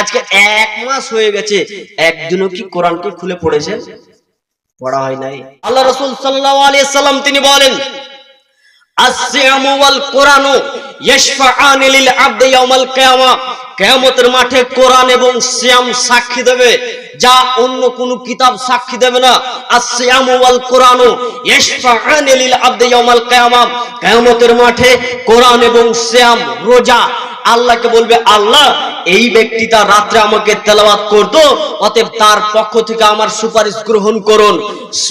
আজকে এক মাস হয়ে গেছে একদিনও কি কোরআনকে খুলে পড়েছেন পড়া হয় নাই। আল্লাহ রসুল সাল্লাহ আলিয়া সাল্লাম তিনি বলেন কিয়ামতের মাঠে কোরআন এবং সিয়াম সাক্ষী দেবে, যা অন্য কোন কিতাব সাক্ষী দেবে না। কিয়ামতের মাঠে কোরআন এবং সিয়াম রোজা আল্লাহকে বলবে, আল্লাহ, এই ব্যক্তিটা রাত্রে আমাকে তেলাওয়াত করতো, অতএব তার পক্ষ থেকে আমার সুপারিশ গ্রহণ করুন।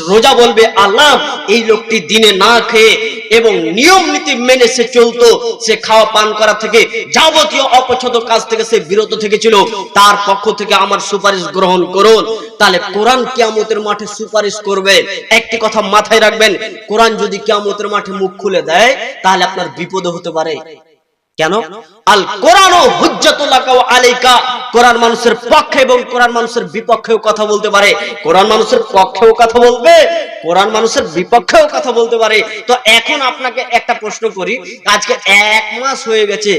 রোজা বলবে, আল্লাহ, এই লোকটি দিনে না খেয়ে এবং নিয়ম নীতি মেনে সে চলতো, সে খাওয়া পান করা থেকে, যাবতীয় অপছন্দ কাজ থেকে সে বিরত থেকেছিল, তার পক্ষ থেকে আমার সুপারিশ গ্রহণ করুন। তাহলে কোরআন কিয়ামতের মাঠে সুপারিশ করবে। একটি কথা মাথায় রাখবেন, কোরআন যদি কিয়ামতের মাঠে মুখ খুলে দেয়, তাহলে আপনার বিপদ হতে পারে। কেন? আল কোরআন আলাইকা। কোরআন মানুষের পক্ষে এবং কোরআন মানুষের বিপক্ষেও কথা বলতে পারে। কোরআন মানুষের পক্ষেও কথা বলবে কোরআন মানুষের বিপক্ষেও কথা বলতে পারে। তো এখন আপনাকে একটা প্রশ্ন করি আজকে এক মাস হয়ে গেছে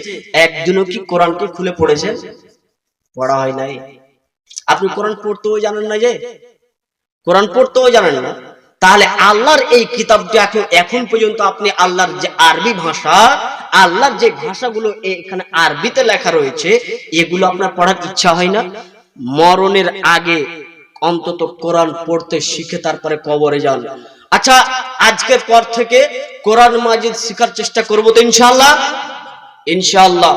একদিনও কি কোরআনকে খুলে পড়েছেন? পড়া হয় নাই। আপনি কোরআন পড়তেও জানেন না যে? কোরআন পড়তেও জানেন না। তাহলে আল্লাহর এই কিতাবটি এখন এখন পর্যন্ত আপনি আল্লাহর যে আরবি ভাষা, আল্লাহর যে ভাষাগুলো এখানে আরবিতে লেখা রয়েছে, এগুলো আপনার পড়ার ইচ্ছা হয় না? মরণের আগে অন্তত কোরআন পড়তে শিখে তারপরে কবরে যান। আচ্ছা আজকের পর থেকে কোরআন মাজিদ শেখার চেষ্টা করব তো ইনশাআল্লাহ? ইনশাআল্লাহ।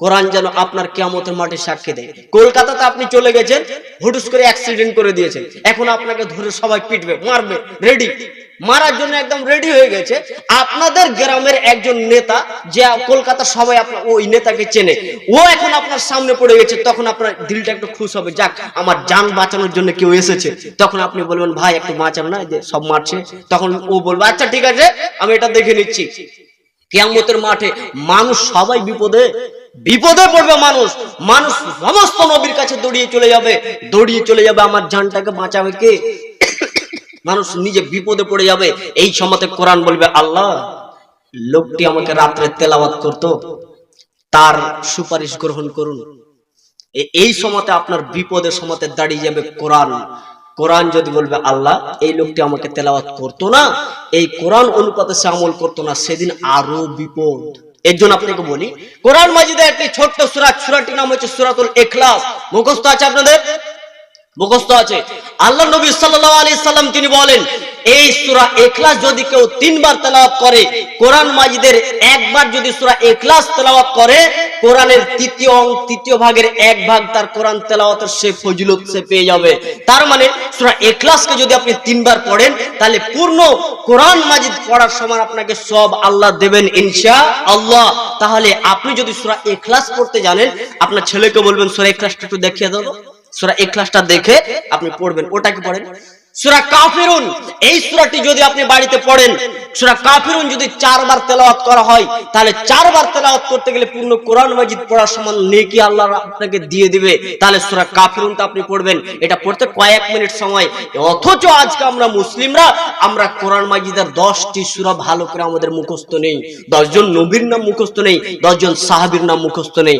কোরআন যেন আপনার কেমতের মাঠে সাক্ষী দেয়। কলকাতাতে আপনি চলে গেছেন, হুটুস করে অ্যাক্সিডেন্ট করে দিয়েছেন। এখন আপনাকে ধরে সবাই পিটবে, মারবে রেডি মারার জন্য একদম রেডি হয়ে গেছে। আপনাদের গ্রামের একজন নেতা, যে কলকাতা সবাই আপনার ওই নেতাকে চেনে, ও এখন আপনার সামনে পড়ে গেছে, তখন আপনার দিলটা একটু খুশ হবে। যাক, আমার যান বাঁচানোর জন্য কেউ এসেছে। তখন আপনি বলবেন, ভাই, একটু বাঁচান না যে সব মারছে। তখন ও বলবে আচ্ছা ঠিক আছে, আমি এটা দেখে নিচ্ছি। কেয়ামতের মাঠে মানুষ সবাই বিপদে বিপদে পড়বে মানুষ মানুষ সমস্ত নবীর কাছে দৌড়িয়ে চলে যাবে, দৌড়িয়ে চলে যাবে আমার জানটাকে বাঁচাবে কে? মানুষ নিজে বিপদে পড়ে যাবে, এই সময়তে কোরআন বলবে, আল্লাহ, লোকটি আমাকে রাত্রে তেলাওয়াত করত, তার সুপারিশ গ্রহণ করুন। এই সময়তে আপনার বিপদের সময়তে দাঁড়িয়ে যাবে কোরআন। কোরআন যদি বলবে, আল্লাহ, এই লোকটি আমাকে তেলাওয়াত করতো না, এই কোরআন অনুপাতে সে আমল করতো না, সেদিন আরও বিপদ। এর জন্য আপনাকে বলি, কোরআন মাজিদের একটি ছোট্ট সুরাত সুরাটির নাম হচ্ছে সুরাতুল এখলাস মুখস্থ আছে আপনাদের? মুখস্থ আছে। আল্লাহ নবী সাল্লাহ আলি সাল্লাম তিনি বলেন এই সূরা ইখলাস যদি কেউ তিনবার তেলাওয়াত করে, কোরআন মাজিদের একবার যদি সূরা ইখলাস তেলাওয়াত করে, কোরআনের তৃতীয় অং, তৃতীয় ভাগের এক ভাগ তার কোরআন তেলাওয়াতের সে ফজিলত সে পেয়ে যাবে। তার মানে সূরা ইখলাসকে যদি আপনি তিনবার পড়েন, তাহলে পূর্ণ কোরআন মাজিদ পড়ার সময় আপনাকে সব আল্লাহ দেবেন ইনশা আল্লাহ তাহলে আপনি যদি সূরা এখলাস পড়তে জানেন, আপনার ছেলেকে বলবেন, সূরা ইখলাসটা একটু দেখিয়ে দাও সূরা এখলাসটা দেখে আপনি পড়বেন। ওটাকে পড়েন। সূরা কাফিরুন, এই সূরাটি যদি আপনি বাড়িতে পড়েন, সূরা কাফিরুন যদি চারবার তেলাওয়াত করা হয়, তাহলে চারবার তেলাওয়াত করতে গেলে পূর্ণ কোরআন মাজিদ পড়ার সমান নেকি আল্লাহ আপনাকে দিয়ে দিবে। তাহলে সূরা কাফিরুনটা আপনি পড়বেন। এটা পড়তে কয়েক মিনিট সময়। অথচ আজকে আমরা মুসলিমরা, আমরা কোরআন মাজিদের দশটি সুরা ভালো করে আমাদের মুখস্থ নেই। দশজন নবীর নাম মুখস্থ নেই, দশজন সাহাবীর নাম মুখস্থ নেই।